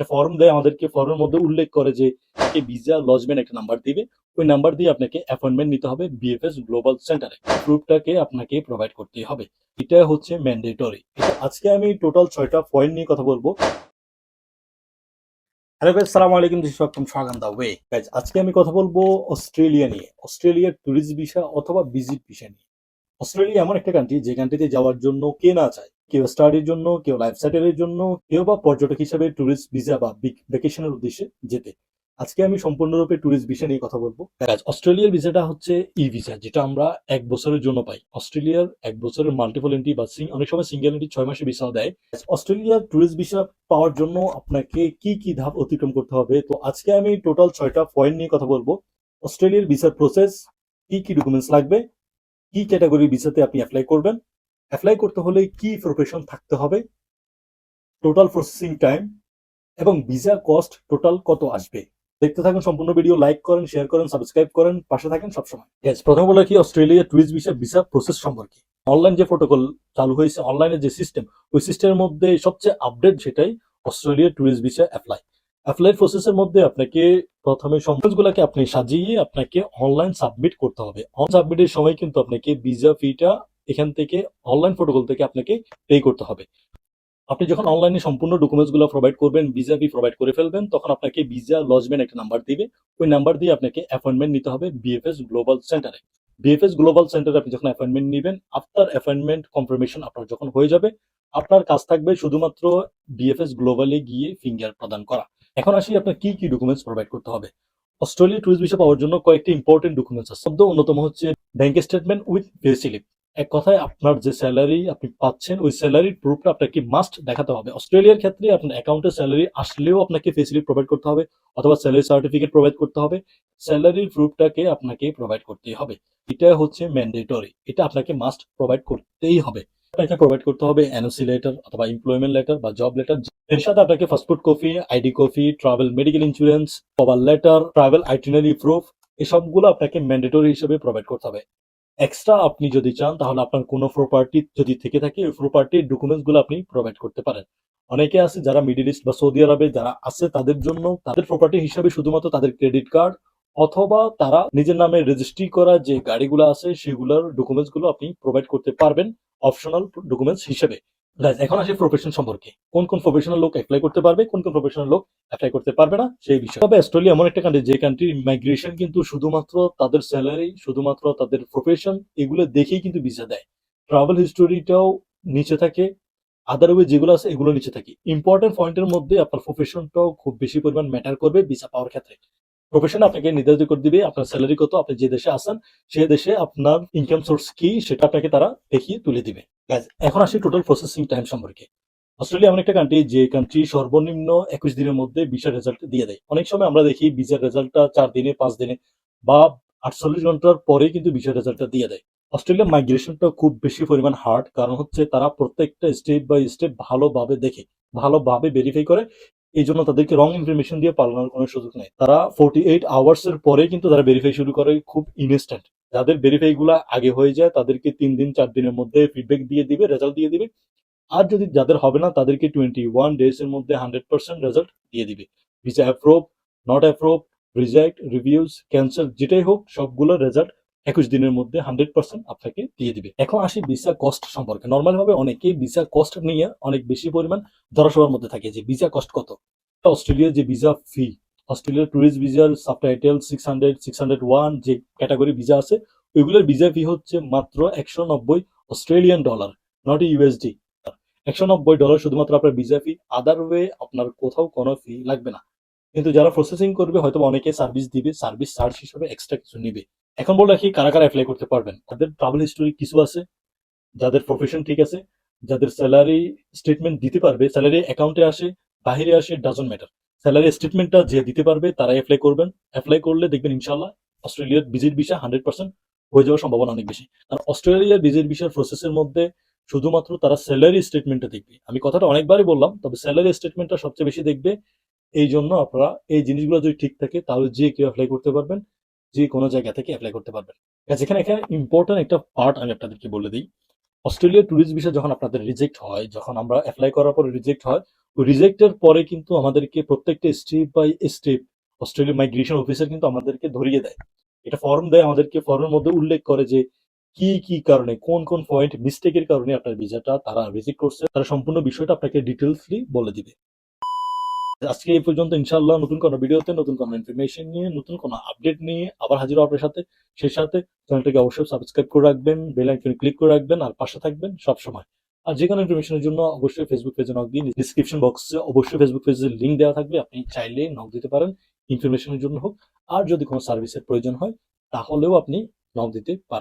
একটা ফর্ম দেয়, আমাদেরকে ফর্মের মধ্যে উল্লেখ করে যে ভিসা লজমেন্ট একটা নাম্বার দিবে। ওই নাম্বার দিয়ে আপনাকে অ্যাপয়েন্টমেন্ট নিতে হবে বিএফএস গ্লোবাল সেন্টারে প্রুফটাকে আপনাকে প্রোভাইড করতে হবে। এটা হচ্ছে ম্যান্ডেটরি আজকে আমি টোটাল ছয়টা পয়েন্ট নিয়ে কথা বলব। হ্যালো গাইজ সালাম আলাইকুম দিস ওয়েলকাম স্বাগত দা ওয়ে গাইজ আজকে আমি কথা বলব অস্ট্রেলিয়া নিয়ে। অস্ট্রেলিয়ার ট্যুরিস্ট ভিসা অথবা ভিজিট ভিসা নিয়ে। অস্ট্রেলিয়া এমন একটা কান্ট্রি যে কান্ট্রিতে যাওয়ার জন্য কে না চায় কেউ স্টাডির জন্য, কেউ লাইফ সেটেলের জন্য, কেউ বা পর্যটক হিসাবে ট্যুরিস্ট ভিসা বা ভ্যাকেশনের উদ্দেশ্যে যেতে। আজকে আমি সম্পূর্ণরূপে ট্যুরিস্ট ভিসা নিয়ে কথা বলব। অস্ট্রেলিয়ার ভিসাটা হচ্ছে ই ভিসা যেটা আমরা এক বছরের জন্য পাই। অস্ট্রেলিয়ার এক বছরের মাল্টিপল এন্ট্রি বা অনেক সময় সিঙ্গেল এন্ট্রি ছয় মাসে ভিসা দেয়। অস্ট্রেলিয়ার ট্যুরিস্ট ভিসা পাওয়ার জন্য আপনাকে কি কি ধাপ অতিক্রম করতে হবে? তো আজকে আমি টোটাল ছয়টা পয়েন্ট নিয়ে কথা বলব। অস্ট্রেলিয়ার ভিসার প্রসেস কি কি ডকুমেন্টস লাগবে, কি ক্যাটাগরি ভিসাতে আপনি অ্যাপ্লাই করবেন অ্যাপ্লাই করতে হলে কি প্রফেশন থাকতে হবে? টোটাল প্রসেসিং টাইম এবং ভিসা কস্ট টোটাল কত আসবে? দেখতে থাকুন সম্পূর্ণ ভিডিও লাইক করেন শেয়ার করেন সাবস্ক্রাইব করেন পাশে থাকেন সবসময়। Yes, প্রথম বলে কি Australia tourist visa visa process সম্পর্কে। অনলাইন যে প্রোটোকল চালু হয়েছে অনলাইনে যে সিস্টেম ওই সিস্টেমের মধ্যে সবচেয়ে আপডেট সেটাই Australia tourist visa apply apply প্রসেসের মধ্যে আপনাকে প্রথমে সম্পদগুলোকে আপনি সাজিয়ে আপনাকে অনলাইন সাবমিট করতে হবে। অন সাবমিটের সময় কিন্তু আপনাকে ভিসা ফিটা এখান থেকে অনলাইন প্রোটোকল থেকে আপনাকে পে করতে হবে। আপনি যখন অনলাইনে সম্পূর্ণ ডকুমেন্টসগুলো প্রোভাইড করবেন ভিসা ফি প্রোভাইড করে ফেলবেন, তখন আপনাকে ভিসা লজমেন্ট একটা নাম্বার দিবে। ওই নাম্বার দিয়ে আপনাকে অ্যাপয়েন্টমেন্ট নিতে হবে বিএফএস গ্লোবাল সেন্টারে বিএফএস গ্লোবাল সেন্টারে আপনি যখন অ্যাপয়েন্টমেন্ট নেবেন আফটার অ্যাপয়েন্টমেন্ট কনফার্মেশন আপনার যখন হয়ে যাবে, আপনার কাজ থাকবে শুধুমাত্র বিএফএস গ্লোবালে গিয়ে ফিঙ্গার প্রদান করা। এখন আসি আপনার কি কি ডকুমেন্টস প্রোভাইড করতে হবে। অস্ট্রেলিয়া টুরিস্ট ভিসা পাওয়ার জন্য কয়েকটি ইম্পর্টেন্ট ডকুমেন্টস আছে। শব্দ অন্যতম হচ্ছে bank statement with pay slip এক কথায় আপনার যে স্যালারি আপনি পাচ্ছেন, ওই স্যালারির প্রুফটা আপনাকে মাস্ট দেখাতে হবে। অস্ট্রেলিয়ার ক্ষেত্রে আপনার অ্যাকাউন্টে স্যালারি আসলেও আপনাকে ফেসিলিটি প্রোভাইড করতে হবে অথবা স্যালারি সার্টিফিকেট প্রোভাইড করতে হবে। স্যালারির প্রুফটাকে আপনাকে প্রোভাইড করতেই হবে। এটা হচ্ছে ম্যান্ডেটরি এটা আপনাকে মাস্ট প্রোভাইড করতেই হবে। আপনাকে প্রোভাইড করতে হবে এনওসি লেটার অথবা এমপ্লয়মেন্ট লেটার বা জব লেটার এর সাথে আপনাকে passport copy ID copy travel medical insurance cover letter travel itinerary proof এসবগুলো আপনাকে ম্যান্ডেটরি হিসেবে প্রোভাইড করতে হবে। এক্সট্রা আপনি যদি চান, তাহলে আপনার কোনো প্রপার্টি যদি থেকে থাকে, ওই প্রপার্টির ডকুমেন্টসগুলো আপনি প্রোভাইড করতে পারেন। অনেকে আছে যারা মিডিল ইস্ট বা সৌদি আরবে যারা আছে, তাদের জন্য তাদের প্রপার্টি হিসাবে শুধুমাত্র তাদের ক্রেডিট কার্ড অথবা তারা নিজের নামে রেজিস্ট্রি করা যে গাড়িগুলো আছে, সেগুলোর ডকুমেন্টসগুলো আপনি প্রোভাইড করতে পারবেন অপশনাল ডকুমেন্টস হিসেবে। Guys, এখন আসি প্রফেশন সম্পর্কে। কোন কোন প্রফেশনাল লোক অ্যাপ্লাই করতে পারবে কোন কোন প্রফেশনাল লোক অ্যাপ্লাই করতে পারবে না সেই বিষয়। তবে অস্ট্রেলিয়া এমন একটা কান্ট্রি যে কান্ট্রি মাইগ্রেশন কিন্তু শুধুমাত্র তাদের স্যালারি শুধুমাত্র তাদের প্রফেশন এগুলো দেখেই কিন্তু ভিসা দেয়। ট্রাভেল হিস্টোরিটাও নিচে থাকে আদার ওয়ে যেগুলো আছে এগুলো নিচে থাকে। ইম্পর্টেন্ট পয়েন্টের মধ্যে আপনার প্রফেশনটাও খুব বেশি পরিমাণ ম্যাটার করবে ভিসা পাওয়ার ক্ষেত্রে। প্রফেশন আপনাকে নির্ধারিত করে দিবে, আপনার স্যালারি কত, আপনি যে দেশে আছেন সেই দেশে আপনার ইনকাম সোর্স কি, সেটা আপনাকে তারা দেখিয়ে তুলে দিবে। এখন আসি টোটাল প্রসেসিং টাইম সম্পর্কে। অস্ট্রেলিয়া এমন একটা কান্ট্রি যে কান্ট্রি সর্বনিম্ন একুশ দিনের মধ্যে ভিসার রেজাল্ট দিয়ে দেয়। অনেক সময় আমরা দেখি ভিসার রেজাল্টটা চার দিনে, পাঁচ দিনে বা আটচল্লিশ ঘণ্টার পরে কিন্তু ভিসার রেজাল্টটা দিয়ে দেয়। অস্ট্রেলিয়া মাইগ্রেশনটা খুব বেশি পরিমাণ হার্ড কারণ হচ্ছে তারা প্রত্যেকটা স্টেপ বাই স্টেপ ভালোভাবে দেখে, ভালোভাবে ভেরিফাই করে এই জন্য তাদেরকে রং ইনফরমেশন দিয়ে পালানোর কোনো সুযোগ নেই। তারা ফোর্টি এইট আওয়ার্স এর পরে কিন্তু তারা ভেরিফাই শুরু করে খুব ইনস্ট্যান্ট যাদের ভেরিফাই গুলা আগে হয়ে যায়, তাদেরকে তিন দিন, চার দিনের মধ্যে ফিডব্যাক দিয়ে দিবে রেজাল্ট দিয়ে দিবে। আর যদি যাদের হবে না, তাদেরকে টোয়েন্টি ওয়ান ডেজ এর মধ্যে হান্ড্রেড পার্সেন্ট রেজাল্ট দিয়ে দিবে। Visa approve not approve reject reviews cancel যেটাই হোক, সবগুলো রেজাল্ট একুশ দিনের মধ্যে হান্ড্রেড পার্সেন্ট আপনাকে দিয়ে দিবে। এখন আসি ভিসা কস্ট সম্পর্কে। নর্মাল ভাবে অনেকেই ভিসা কস্ট নিয়ে অনেক বেশি পরিমাণ ধরাসভার মধ্যে থাকে যে ভিসা কস্ট কত। অস্ট্রেলিয়ার যে ভিসা ফি অস্ট্রেলিয়ার ট্যুরিস্ট ভিসার subtitle six hundred six hundred one যে ক্যাটাগরি ভিসা আছে, ওইগুলোর ভিসা ফি হচ্ছে মাত্র একশো নব্বই অস্ট্রেলিয়ান ডলার নট ইউএসডি একশো নব্বই ডলার শুধুমাত্র আপনার ভিসা ফি আদার ওয়ে আপনার কোথাও কোনো ফি লাগবে না। কিন্তু যারা প্রসেসিং করবে হয়তো অনেকে সার্ভিস দিবে সার্ভিস চার্জ হিসেবে এক্সট্রা কিছু নিবে। এখন বলে রাখি, কারা কারা অ্যাপ্লাই করতে পারবেন? তাদের ট্রাভেল হিস্টোরি কিছু আছে, যাদের প্রফেশন ঠিক আছে, যাদের স্যালারি স্টেটমেন্ট দিতে পারবে স্যালারি অ্যাকাউন্টে আসে, বাহিরে আসে ডাজন ম্যাটার স্যালারি স্টেটমেন্টটা যে দিতে পারবে, তারাই অ্যাপ্লাই করবেন। অ্যাপ্লাই করলে দেখবেন ইনশাল্লাহ অস্ট্রেলিয়ার ভিজিট ভিসা হান্ড্রেড পার্সেন্ট হয়ে যাওয়ার সম্ভাবনা অনেক বেশি। কারণ অস্ট্রেলিয়ার ভিজিট ভিসার প্রসেসের মধ্যে শুধুমাত্র তারা স্যালারি স্টেটমেন্টটা দেখবে। আমি কথাটা অনেকবারই বললাম, তবে স্যালারি স্টেটমেন্টটা সবচেয়ে বেশি দেখবে, এই জন্য আপনারা এই জিনিসগুলো যদি ঠিক থাকে, তাহলে যে কেউ অ্যাপ্লাই করতে পারবেন যে কোনো জায়গা থেকে অ্যাপ্লাই করতে পারবেন। যেখানে এখানে ইম্পর্টেন্ট একটা পার্ট আমি আপনাদেরকে বলে দিই। অস্ট্রেলিয়া ট্যুরিস্ট ভিসা যখন আপনাদের রিজেক্ট হয়, যখন আমরা অ্যাপ্লাই করার পরে রিজেক্ট হয়, ওই রিজেক্টের পরে কিন্তু আমাদেরকে প্রত্যেকটা step by step Australia migration officer কিন্তু আমাদেরকে ধরিয়ে দেয়। এটা ফর্ম দেয় আমাদেরকে ফর্মের মধ্যে উল্লেখ করে যে কি কি কারণে, কোন কোন পয়েন্ট মিস্টেকের কারণে আপনার ভিসাটা তারা রিজেক্ট করছে। তারা সম্পূর্ণ বিষয়টা আপনাকে ডিটেলসলি বলে দিবে। আজকে এই পর্যন্ত ইনশাল্লাহ নতুন কোনো ভিডিওতে, নতুন কোনো ইনফরমেশন নিয়ে, নতুন কোনো আপডেট নিয়ে আবার হাজির আপনার সাথে। সেই সাথে চ্যানেলটাকে অবশ্যই সাবস্ক্রাইব করে রাখবেন বেল আইকনে ক্লিক করে রাখবেন, আর পাশে থাকবেন সব সময় আর যে কোনো ইনফরমেশনের জন্য অবশ্যই ফেসবুক পেজে নক দিন ডিসক্রিপশন বক্সে অবশ্যই ফেসবুক পেজের লিঙ্ক দেওয়া থাকবে। আপনি চাইলে নক দিতে পারেন ইনফরমেশনের জন্য হোক। আর যদি কোনো সার্ভিসের প্রয়োজন হয়, তাহলেও আপনি নক দিতে পারেন।